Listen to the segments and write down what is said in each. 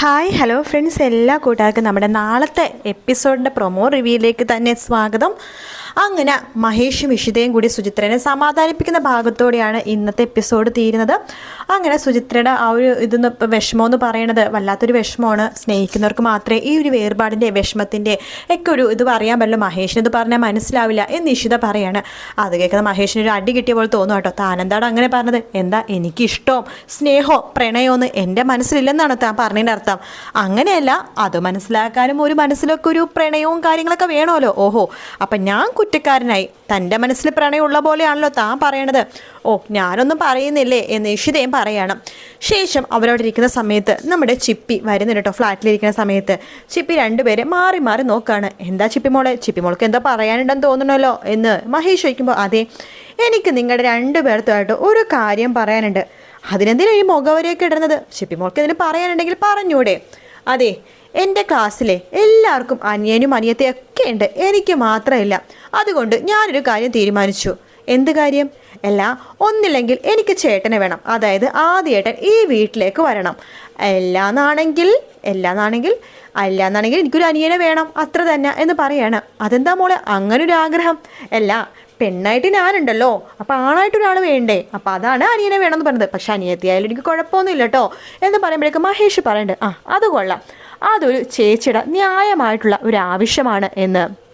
Hi hello friends എല്ലാ കൂട്ടുകാർക്കും നമ്മുടെ നാളത്തെ എപ്പിസോഡിന്റെ പ്രൊമോ റിവ്യൂയിലേക്ക് തന്നെ സ്വാഗതം. അങ്ങനെ മഹേഷും ഇഷിതയും കൂടി സുചിത്രനെ സമാധാനിപ്പിക്കുന്ന ഭാഗത്തോടെയാണ് ഇന്നത്തെ എപ്പിസോഡ് തീരുന്നത്. അങ്ങനെ സുചിത്രയുടെ ആ ഒരു ഇതെന്ന് വിഷമമെന്ന് പറയണത് വല്ലാത്തൊരു വിഷമമാണ്. സ്നേഹിക്കുന്നവർക്ക് മാത്രമേ ഈ ഒരു വേർപാടിന്റെ വിഷമത്തിന്റെ ഒക്കെ ഒരു ഇത് പറയാൻ പറ്റുള്ളൂ. മഹേഷിന് ഇത് പറഞ്ഞാൽ മനസ്സിലാവില്ല എന്ന് ഇഷിത പറയാണ്. അത് കേൾക്കുന്ന മഹേഷിന് ഒരു അടി കിട്ടിയ പോലെ തോന്നും കേട്ടോ. താനെന്താണ് അങ്ങനെ പറഞ്ഞത്? എന്താ എനിക്കിഷ്ടവും സ്നേഹവും പ്രണയമോ എന്റെ മനസ്സിലില്ലെന്നാണ് താൻ പറഞ്ഞതിന്റെ അർത്ഥം? അങ്ങനെയല്ല അത് മനസ്സിലാക്കാനും ഒരു മനസ്സിലൊക്കെ ഒരു പ്രണയവും കാര്യങ്ങളൊക്കെ വേണമല്ലോ. ഓഹോ അപ്പം ഞാൻ കുറ്റക്കാരനായി. തന്റെ മനസ്സിൽ പ്രണയമുള്ള പോലെയാണല്ലോ താൻ പറയണത്. ഓ ഞാനൊന്നും പറയുന്നില്ലേ എന്ന് ഇഷിതയും പറയണം. ശേഷം അവരോട് ഇരിക്കുന്ന സമയത്ത് നമ്മുടെ ചിപ്പി വരുന്നുണ്ട് കേട്ടോ ഫ്ലാറ്റിലിരിക്കുന്ന സമയത്ത്. ചിപ്പി രണ്ടുപേരെ മാറി മാറി നോക്കുകയാണ് എന്താ ചിപ്പി മോളെ? ചിപ്പി മോൾക്ക് എന്താ പറയാനുണ്ടെന്ന് തോന്നണല്ലോ എന്ന് മഹേഷ് ചോദിക്കുമ്പോൾ അതെ എനിക്ക് നിങ്ങളുടെ രണ്ടുപേർത്തുമായിട്ട് ഒരു കാര്യം പറയാനുണ്ട്. അതിനെന്തിനാ ഈ മുഖവരെയൊക്കെ ഇടുന്നത്? ഷിപ്പിമോൾക്ക് ഇതിന് പറയാനുണ്ടെങ്കിൽ പറഞ്ഞൂടെ. അതെ എന്റെ ക്ലാസ്സിലെ എല്ലാവർക്കും അനിയനും അനിയത്തെയൊക്കെ ഉണ്ട്. എനിക്ക് മാത്രമല്ല. അതുകൊണ്ട് ഞാനൊരു കാര്യം തീരുമാനിച്ചു. എന്ത് കാര്യം? അല്ല ഒന്നില്ലെങ്കിൽ എനിക്ക് ചേട്ടനെ വേണം. അതായത് ആദ്യേട്ടൻ ഈ വീട്ടിലേക്ക് വരണം. എല്ലാന്നാണെങ്കിൽ എല്ലാന്നാണെങ്കിൽ അല്ലാന്നാണെങ്കിൽ എനിക്കൊരു അനിയനെ വേണം. അത്ര തന്നെ എന്ന് പറയാണ്. അതെന്താ മോളെ? അങ്ങനൊരു ആഗ്രഹം. അല്ല പെണ്ണായിട്ട് ഞാനുണ്ടല്ലോ. അപ്പോൾ ആണായിട്ട് ഒരാൾ വേണ്ടേ? അപ്പോൾ അതാണ് അനിയനെ വേണമെന്ന് പറഞ്ഞത്. പക്ഷേ അനിയത്തിയായാലും എനിക്ക് കുഴപ്പമൊന്നുമില്ല കേട്ടോ. എന്ന് പറയുമ്പോഴേക്കും മഹേഷ് പറയുന്നുണ്ട് ആ അത് കൊള്ളാം. അതൊരു ചേച്ചിയുടെ ന്യായമായിട്ടുള്ള ഒരു ആവശ്യമാണ് എന്ന്.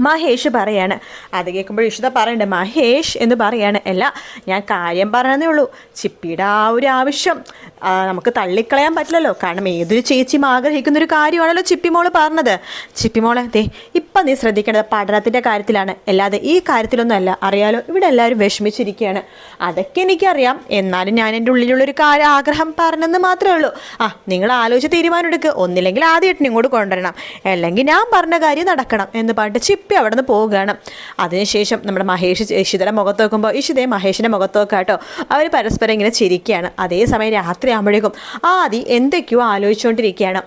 മഹേഷ് പറയാണ്. അത് കേൾക്കുമ്പോൾ ഇഷിത പറയണ്ടേ മഹേഷ് എന്ന് പറയാണ്. അല്ല ഞാൻ കാര്യം പറഞ്ഞതേ ഉള്ളൂ. ചിപ്പിയുടെ ആ ഒരു ആവശ്യം നമുക്ക് തള്ളിക്കളയാൻ പറ്റില്ലല്ലോ. കാരണം ഏതൊരു ചേച്ചിയും ആഗ്രഹിക്കുന്ന ഒരു കാര്യമാണല്ലോ ചിപ്പി മോൾ പറഞ്ഞത്. ചിപ്പി മോളെ ദേ ഇപ്പം നീ ശ്രദ്ധിക്കേണ്ടത് പഠനത്തിന്റെ കാര്യത്തിലാണ്. അല്ലാതെ ഈ കാര്യത്തിലൊന്നും അല്ല അറിയാലോ ഇവിടെ എല്ലാവരും വിഷമിച്ചിരിക്കുകയാണ്. അതൊക്കെ എനിക്കറിയാം. എന്നാലും ഞാൻ എന്റെ ഉള്ളിലുള്ളൊരു കാര്യം ആഗ്രഹം പറഞ്ഞെന്ന് മാത്രമേ ഉള്ളൂ. ആ നിങ്ങൾ ആലോചിച്ച് തീരുമാനം എടുക്കുക ഒന്നില്ലെങ്കിൽ ആദ്യമായിട്ട് ഇങ്ങോട്ട് കൊണ്ടുവരണം. അല്ലെങ്കിൽ ഞാൻ പറഞ്ഞ കാര്യം നടക്കണം എന്ന് പറഞ്ഞിട്ട് ചിപ്പി അവിടെ നിന്ന് പോവുകയാണ്. അതിനുശേഷം നമ്മുടെ മഹേഷ് ഇഷിതയുടെ മുഖത്ത് നോക്കുമ്പോൾ ഇഷിതയെ മഹേഷിന്റെ മുഖത്ത് നോക്കാട്ടോ കേട്ടോ. അവർ പരസ്പരം ഇങ്ങനെ ചിരിക്കുകയാണ്. അതേസമയം രാത്രി ആകുമ്പോഴേക്കും ആദി എന്തൊക്കെയോ ആലോചിച്ചുകൊണ്ടിരിക്കുകയാണ്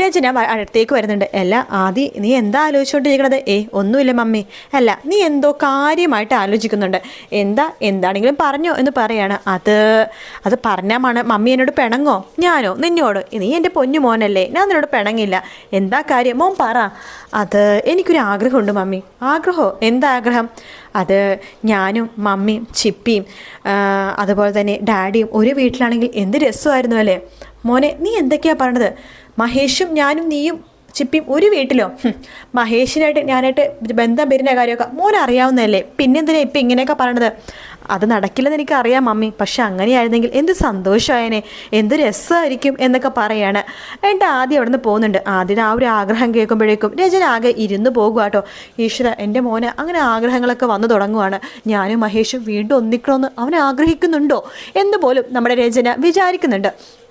രചന അടുത്തേക്ക് വരുന്നുണ്ട്. അല്ല ആദി നീ എന്താ ആലോചിച്ചുകൊണ്ടിരിക്കണത് ഏ ഒന്നുമില്ല മമ്മി. അല്ല നീ എന്തോ കാര്യമായിട്ട് ആലോചിക്കുന്നുണ്ട്. എന്താ എന്താണെങ്കിലും പറഞ്ഞോ എന്ന് പറയാണ്. അത് അത് പറഞ്ഞാൽ മമ്മി എന്നോട് പിണങ്ങോ? ഞാനോ? നിന്നോട്? നീ എന്റെ പൊന്നു മോനല്ലേ? ഞാൻ നിന്നോട് പിണങ്ങില്ല. എന്താ കാര്യം? മോൻ പറ. അത് എനിക്കൊരു ആഗ്രഹമുണ്ട് മമ്മി. ആഗ്രഹമോ എന്താ ആഗ്രഹം? അത് ഞാനും മമ്മിയും ചിപ്പിയും അതുപോലെ തന്നെ ഡാഡിയും ഒരു വീട്ടിലാണെങ്കിൽ എന്ത് രസമായിരുന്നു അല്ലേ? മോനെ നീ എന്തൊക്കെയാണ് പറഞ്ഞത്? മഹേഷും ഞാനും നീയും ചിപ്പിയും ഒരു വീട്ടിലോ. മഹേഷിനായിട്ട് ഞാനായിട്ട് ബന്ധം വരുന്ന കാര്യമൊക്കെ മോൻ അറിയാവുന്നതല്ലേ? പിന്നെന്തിനാ ഇപ്പം ഇങ്ങനെയൊക്കെ പറയണത്? അത് നടക്കില്ലെന്ന് എനിക്കറിയാം മമ്മി. പക്ഷെ അങ്ങനെയായിരുന്നെങ്കിൽ എന്ത് സന്തോഷമായനെ എന്ത് രസമായിരിക്കും എന്നൊക്കെ പറയാണ്. എന്റെ ആദ്യം അവിടെ നിന്ന് പോകുന്നുണ്ട്? ആദ്യം ആ ഒരു ആഗ്രഹം കേൾക്കുമ്പോഴേക്കും രചന ആകെ ഇരുന്ന് പോകുക കേട്ടോ. ഈശ്വര എന്റെ മോനെ അങ്ങനെ ആഗ്രഹങ്ങളൊക്കെ വന്നു തുടങ്ങുവാണ്. ഞാനും മഹേഷും വീണ്ടും ഒന്നിക്കണമെന്ന് അവൻ ആഗ്രഹിക്കുന്നുണ്ടോ? എന്ന് പോലും നമ്മുടെ രചന വിചാരിക്കുന്നുണ്ട്.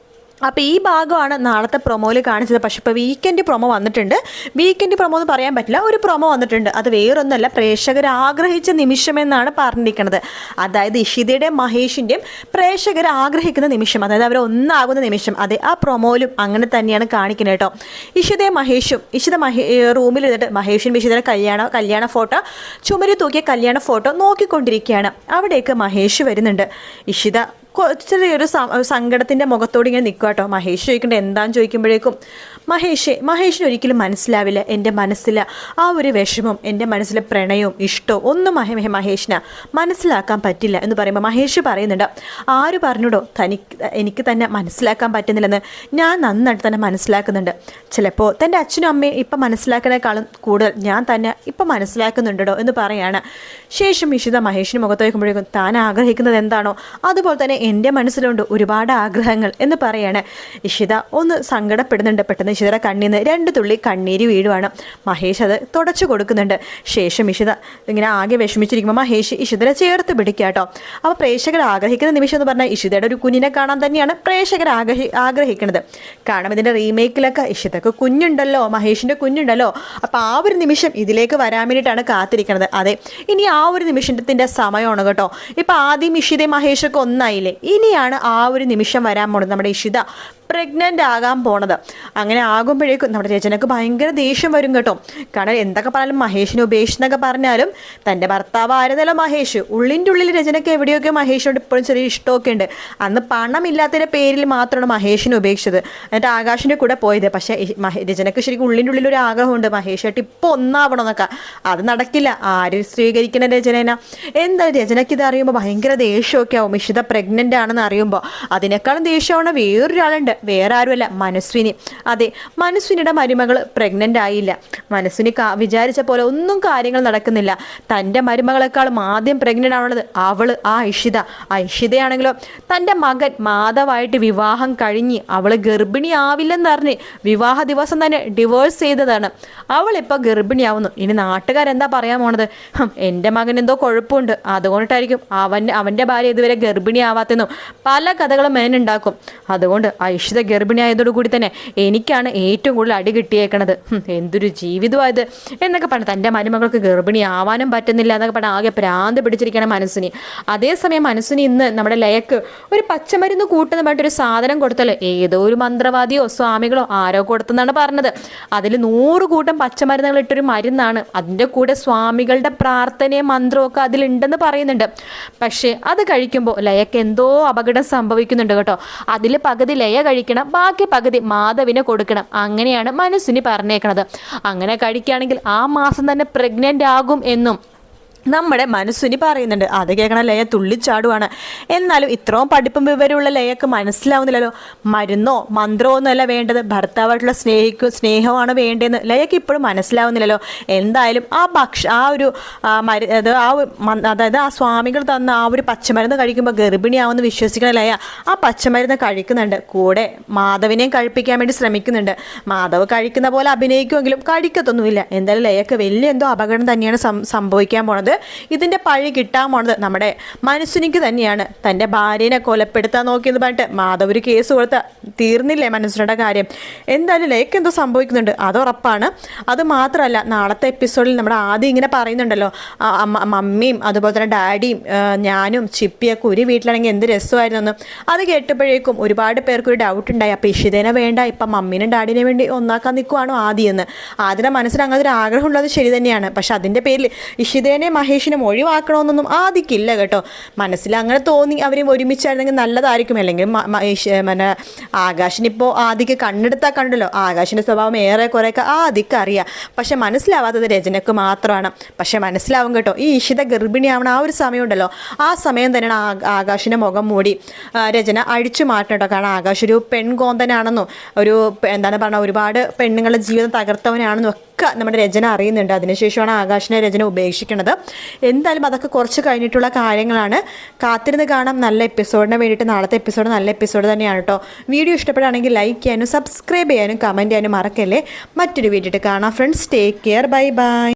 അപ്പോൾ ഈ ഭാഗമാണ് നാളത്തെ പ്രൊമോയിൽ കാണിച്ചത്. പക്ഷെ ഇപ്പോൾ വീക്കെൻഡ് പ്രൊമോ വന്നിട്ടുണ്ട്. വീക്കെൻഡ് പ്രൊമോ എന്ന് പറയാൻ പറ്റില്ല. ഒരു പ്രൊമോ വന്നിട്ടുണ്ട്. അത് വേറൊന്നല്ല പ്രേക്ഷകർ ആഗ്രഹിച്ച നിമിഷമെന്നാണ് പറഞ്ഞിരിക്കുന്നത് അതായത് ഇഷിതയുടെയും മഹേഷിന്റെയും പ്രേക്ഷകർ ആഗ്രഹിക്കുന്ന നിമിഷം അതായത് അവർ ഒന്നാകുന്ന നിമിഷം അതെ ആ പ്രൊമോയിലും അങ്ങനെ തന്നെയാണ് കാണിക്കുന്നത് കേട്ടോ. ഇഷിതയും മഹേഷും ഇഷിത മഹേ റൂമിൽ ഇരുന്നിട്ട് മഹേഷും ഇഷിതയുടെ കല്യാണ കല്യാണ ഫോട്ടോ ചുമരി തൂക്കിയ കല്യാണ ഫോട്ടോ നോക്കിക്കൊണ്ടിരിക്കുകയാണ്. അവിടേക്ക് മഹേഷ് വരുന്നുണ്ട്. ഇഷിത ചെറിയൊരു സങ്കടത്തിന്റെ മുഖത്തോട് ഇങ്ങനെ നിൽക്കുക കേട്ടോ മഹേഷ് ചോദിക്കേണ്ട എന്താന്ന് ചോദിക്കുമ്പോഴേക്കും മഹേഷ് മഹേഷിന് ഒരിക്കലും മനസ്സിലാവില്ല എന്റെ മനസ്സിൽ ആ ഒരു വിഷമം എന്റെ മനസ്സിലെ പ്രണയവും ഇഷ്ടവും ഒന്നും മഹേ മഹേഷിന് മനസ്സിലാക്കാൻ പറ്റില്ല. എന്ന് പറയുമ്പോൾ മഹേഷ് പറയുന്നുണ്ട് ആര് പറഞ്ഞിടോ? തനിക്ക് എനിക്ക് തന്നെ മനസ്സിലാക്കാൻ പറ്റുന്നില്ലെന്ന് ഞാൻ നന്നായിട്ട് തന്നെ മനസ്സിലാക്കുന്നുണ്ട്. ചിലപ്പോൾ തന്റെ അച്ഛനും അമ്മയും ഇപ്പം മനസ്സിലാക്കുന്നതിനേക്കാളും കൂടുതൽ ഞാൻ തന്നെ ഇപ്പം മനസ്സിലാക്കുന്നുണ്ടോ എന്ന് പറയാണ്. ശേഷം ഇഷിത മഹേഷിന് മുഖത്ത് വയ്ക്കുമ്പോഴേക്കും താൻ ആഗ്രഹിക്കുന്നത് എന്താണോ? അതുപോലെ തന്നെ എന്റെ മനസ്സിലുണ്ട് ഒരുപാട് ആഗ്രഹങ്ങൾ എന്ന് പറയാണ്. ഇഷിത ഒന്ന് സങ്കടപ്പെടുന്നുണ്ട്. പെട്ടെന്ന് ഇഷിതയുടെ കണ്ണിൽ നിന്ന് രണ്ട് തുള്ളി കണ്ണീര് വീഴുവാണ്. മഹേഷ് അത് തുടച്ചു കൊടുക്കുന്നുണ്ട്. ശേഷം ഇഷിത ഇങ്ങനെ ആകെ വിഷമിച്ചിരിക്കുമ്പോൾ മഹേഷ് ഇഷിതരെ ചേർത്ത് പിടിക്കുക കേട്ടോ. അപ്പോൾ പ്രേക്ഷകർ ആഗ്രഹിക്കുന്ന നിമിഷം എന്ന് പറഞ്ഞാൽ ഇഷിതയുടെ ഒരു കുഞ്ഞിനെ കാണാൻ തന്നെയാണ് പ്രേക്ഷകർ ആഗ്രഹി ആഗ്രഹിക്കുന്നത്. കാരണം ഇതിന്റെ റീമേക്കിലൊക്കെ ഇഷിതക്ക് കുഞ്ഞുണ്ടല്ലോ മഹേഷിന്റെ കുഞ്ഞുണ്ടല്ലോ. അപ്പോൾ ആ ഒരു നിമിഷം ഇതിലേക്ക് വരാൻ വേണ്ടിയിട്ടാണ് കാത്തിരിക്കുന്നത്. അതെ ഇനി ആ ഒരു നിമിഷത്തിന്റെ സമയമാണ് കേട്ടോ. ഇപ്പോൾ ആദ്യം ഇഷിതയും മഹേഷൊക്കെ ഒന്നായില്ലേ? ഇനിയാണ് ആ ഒരു നിമിഷം വരാൻ പോണത് നമ്മുടെ ഇഷിത. പ്രഗ്നന്റ് ആകാൻ പോണത്. അങ്ങനെ ആകുമ്പോഴേക്കും നമ്മുടെ രചനക്ക് ഭയങ്കര ദേഷ്യം വരും കേട്ടോ. കാരണം എന്തൊക്കെ പറഞ്ഞാലും മഹേഷിനെ ഉപേക്ഷിച്ചെന്നൊക്കെ പറഞ്ഞാലും തന്റെ ഭർത്താവ് ആയിരുന്നല്ലോ മഹേഷ്. ഉള്ളിന്റെ ഉള്ളിൽ രചനയ്ക്ക് എവിടെയൊക്കെ മഹേഷിനോട് ഇപ്പോഴും ചെറിയ ഇഷ്ടമൊക്കെ ഉണ്ട്. അന്ന് പണമില്ലാത്തതിന്റെ പേരിൽ മാത്രമാണ് മഹേഷിനെ ഉപേക്ഷിച്ചത്. എന്നിട്ട് ആകാശിന്റെ കൂടെ പോയത്. പക്ഷേ രചനക്ക് ശരിക്കും ഉള്ളിന്റെ ഉള്ളിൽ ഒരു ആഗ്രഹമുണ്ട്. മഹേഷായിട്ട് ഇപ്പോൾ ഒന്നാവണം എന്നൊക്കെ അത് നടക്കില്ല. ആര് സ്വീകരിക്കുന്ന രചനേന? എന്താ രചനയ്ക്ക് ഇത് അറിയുമ്പോൾ ഭയങ്കര ദേഷ്യമൊക്കെ ആവും. ഇഷിത പ്രഗ്നന്റ് ആണെന്ന് അറിയുമ്പോൾ. അതിനേക്കാളും ദേഷ്യമാണ് വേറൊരാളുണ്ട്. വേറെ ആരുമല്ല മനസ്വിനി. അതെ മനസ്വിനിയുടെ മരുമകൾ പ്രഗ്നന്റ് ആയില്ല. മനസ്വിനി വിചാരിച്ച പോലെ ഒന്നും കാര്യങ്ങൾ നടക്കുന്നില്ല. തന്റെ മരുമകളെക്കാളും ആദ്യം പ്രഗ്നന്റ് ആവുന്നത് അവൾ ആ ഇഷിത. ആ ഇഷിതയാണെങ്കിലോ തന്റെ മകൻ മാധവായിട്ട് വിവാഹം കഴിഞ്ഞ് അവൾ ഗർഭിണിയാവില്ലെന്നറിഞ്ഞ് വിവാഹ ദിവസം തന്നെ ഡിവോഴ്സ് ചെയ്തതാണ്. അവളിപ്പോൾ ഗർഭിണിയാവുന്നു. ഇനി നാട്ടുകാരെന്താ പറയാൻ പോണത്? എന്റെ മകൻ എന്തോ കുഴപ്പമുണ്ട് അതുകൊണ്ടിട്ടായിരിക്കും അവൻ അവന്റെ ഭാര്യ ഇതുവരെ ഗർഭിണിയാവാത്തെന്നും പല കഥകളും മേനുണ്ടാക്കും. അതുകൊണ്ട് ഐഷിത ഗർഭിണിയായതോടുകൂടി തന്നെ എനിക്കാണ് ഏറ്റവും കൂടുതൽ അടി കിട്ടിയേക്കണത്. എന്തൊരു ജീവിതമായത്. എന്നൊക്കെ പറഞ്ഞു തന്റെ മരുമകൾക്ക് ഗർഭിണിയാവാനും പറ്റുന്നില്ല എന്നൊക്കെ പറഞ്ഞാൽ ആകെ പ്രാന്ത് പിടിച്ചിരിക്കണം മനസ്സിന്. അതേസമയം മനസ്സിന് ഇന്ന് നമ്മുടെ ലയക്ക് ഒരു പച്ചമരുന്ന് കൂട്ടുന്നതായിട്ടൊരു സാധനം കൊടുത്തല്ലോ ഏതോ ഒരു മന്ത്രവാദിയോ സ്വാമികളോ ആരോ കൊടുത്തെന്നാണ് പറഞ്ഞത്. അതിൽ നൂറ് കൂട്ടം പച്ചമരുന്നുകൾ ഇട്ടൊരു മരുന്നാണ്. അതിന്റെ കൂടെ സ്വാമികളുടെ പ്രാർത്ഥനയും മന്ത്രവും ഒക്കെ അതിലുണ്ടെന്ന് പറയുന്നുണ്ട്. പക്ഷേ അത് കഴിക്കുമ്പോൾ ലയക്ക് എന്തോ അപകടം സംഭവിക്കുന്നുണ്ട് കേട്ടോ. അതിൽ പകുതി ലയ കഴിക്കണം. ബാക്കി പകുതി മാധവിന് കൊടുക്കണം. അങ്ങനെയാണ് മനസ്സിന് പറഞ്ഞേക്കണത്. അങ്ങനെ കഴിക്കുകയാണെങ്കിൽ ആ മാസം തന്നെ പ്രഗ്നന്റ് ആകും എന്നും നമ്മുടെ മനസ്സിനി പറയുന്നുണ്ട് അത് കേൾക്കണ ലയ തുള്ളിച്ചാടുവാണ് എന്നാലും ഇത്രയും പഠിപ്പും വിവരമുള്ള ലയക്ക് മനസ്സിലാവുന്നില്ലല്ലോ. മരുന്നോ മന്ത്രമോ ഒന്നുമല്ല വേണ്ടത്. ഭർത്താവായിട്ടുള്ള സ്നേഹിക്കും സ്നേഹമാണ് വേണ്ടതെന്ന് ലയക്ക് ഇപ്പോഴും മനസ്സിലാവുന്നില്ലല്ലോ. എന്തായാലും ആ ഭക്ഷ ആ ഒരു മരു അത് ആ അതായത് ആ സ്വാമികൾ തന്ന ആ ഒരു പച്ചമരുന്ന് കഴിക്കുമ്പോൾ ഗർഭിണിയാവുമെന്ന് വിശ്വസിക്കണ ലയ ആ പച്ചമരുന്ന് കഴിക്കുന്നുണ്ട്. കൂടെ മാധവിനെയും കഴിപ്പിക്കാൻ വേണ്ടി ശ്രമിക്കുന്നുണ്ട്. മാധവ് കഴിക്കുന്ന പോലെ അഭിനയിക്കുമെങ്കിലും കഴിക്കത്തൊന്നുമില്ല. എന്തായാലും ലയക്ക് വലിയ എന്തോ അപകടം തന്നെയാണ് സംഭവിക്കാൻ പോണത്. ഇതിന്റെ പഴി കിട്ടാൻ പോണത് നമ്മുടെ മനസ്സിനിക്ക് തന്നെയാണ്. തന്റെ ഭാര്യനെ കൊലപ്പെടുത്താൻ നോക്കിയെന്ന് പറഞ്ഞിട്ട് മാധവ് ഒരു കേസ് കൊടുത്ത തീർന്നില്ലേ മനസ്സിനുടെ കാര്യം? എന്തായാലും ലേക്ക് എന്തോ സംഭവിക്കുന്നുണ്ട്. അത് ഉറപ്പാണ്. അത് മാത്രമല്ല നാളത്തെ എപ്പിസോഡിൽ നമ്മുടെ ആദ്യം ഇങ്ങനെ പറയുന്നുണ്ടല്ലോ. മമ്മിയും അതുപോലെ തന്നെ ഡാഡിയും ഞാനും ചിപ്പിയൊക്കെ ഒരു വീട്ടിലാണെങ്കിൽ എന്ത് രസമായിരുന്നു അത് കേട്ടപ്പോഴേക്കും ഒരുപാട് പേർക്ക് ഒരു ഡൗട്ട് ഉണ്ടായി. അപ്പോൾ ഇഷിതേനെ വേണ്ട ഇപ്പം മമ്മീനും ഡാഡിനെ വേണ്ടി ഒന്നാക്കാൻ നിൽക്കുവാണോ ആദ്യം എന്ന്. ആദ്യത്തെ മനസ്സിൽ അങ്ങനെ ഒരു ആഗ്രഹമുള്ളത് ശരി തന്നെയാണ്. പക്ഷെ അതിന്റെ പേരിൽ ഇഷിതേനെ മഹേഷിനെ ഒഴിവാക്കണമെന്നൊന്നും ആദിക്കില്ല കേട്ടോ. മനസ്സിൽ അങ്ങനെ തോന്നി അവരും ഒരുമിച്ചായിരുന്നെങ്കിൽ നല്ലതായിരിക്കും. അല്ലെങ്കിൽ മഹേഷ് പിന്നെ ആകാശിനിപ്പോൾ ആദിക്ക് കണ്ണെടുത്താൽ കണ്ടല്ലോ. ആകാശിന്റെ സ്വഭാവം ഏറെ കുറേയൊക്കെ ആദിക്ക് അറിയാം. പക്ഷെ മനസ്സിലാവാത്തത് രചനക്ക് മാത്രമാണ്. പക്ഷെ മനസ്സിലാവും കേട്ടോ. ഈ ഇഷിത ഗർഭിണിയാവണ ആ ഒരു സമയമുണ്ടല്ലോ. ആ സമയം തന്നെയാണ് ആകാശിന്റെ മുഖം മൂടി. രചന അഴിച്ചു മാറ്റണം കേട്ടോ. കാരണം ആകാശ് ഒരു പെൺകോന്തനാണെന്നും ഒരു എന്താണ് പറഞ്ഞ ഒരുപാട് പെണ്ണുങ്ങളുടെ ജീവിതം തകർത്തവനാണെന്നും ഒക്കെ നമ്മുടെ രചന അറിയുന്നുണ്ട്. അതിനുശേഷമാണ് ആകാശിനെ രചന ഉപേക്ഷിക്കുന്നത്. എന്തായാലും അതൊക്കെ കുറച്ച് കഴിഞ്ഞിട്ടുള്ള കാര്യങ്ങളാണ്. കാത്തിരുന്ന് കാണാം. നല്ല എപ്പിസോഡിന് വേണ്ടിയിട്ട് നാളത്തെ എപ്പിസോഡ് നല്ല എപ്പിസോഡ് തന്നെയാണ് കേട്ടോ. വീഡിയോ ഇഷ്ടപ്പെടുകയാണെങ്കിൽ ലൈക്ക് ചെയ്യാനും സബ്സ്ക്രൈബ് ചെയ്യാനും കമന്റ് ചെയ്യാനും മറക്കല്ലേ? മറ്റൊരു വീഡിയോ കാണാം. Friends take care bye bye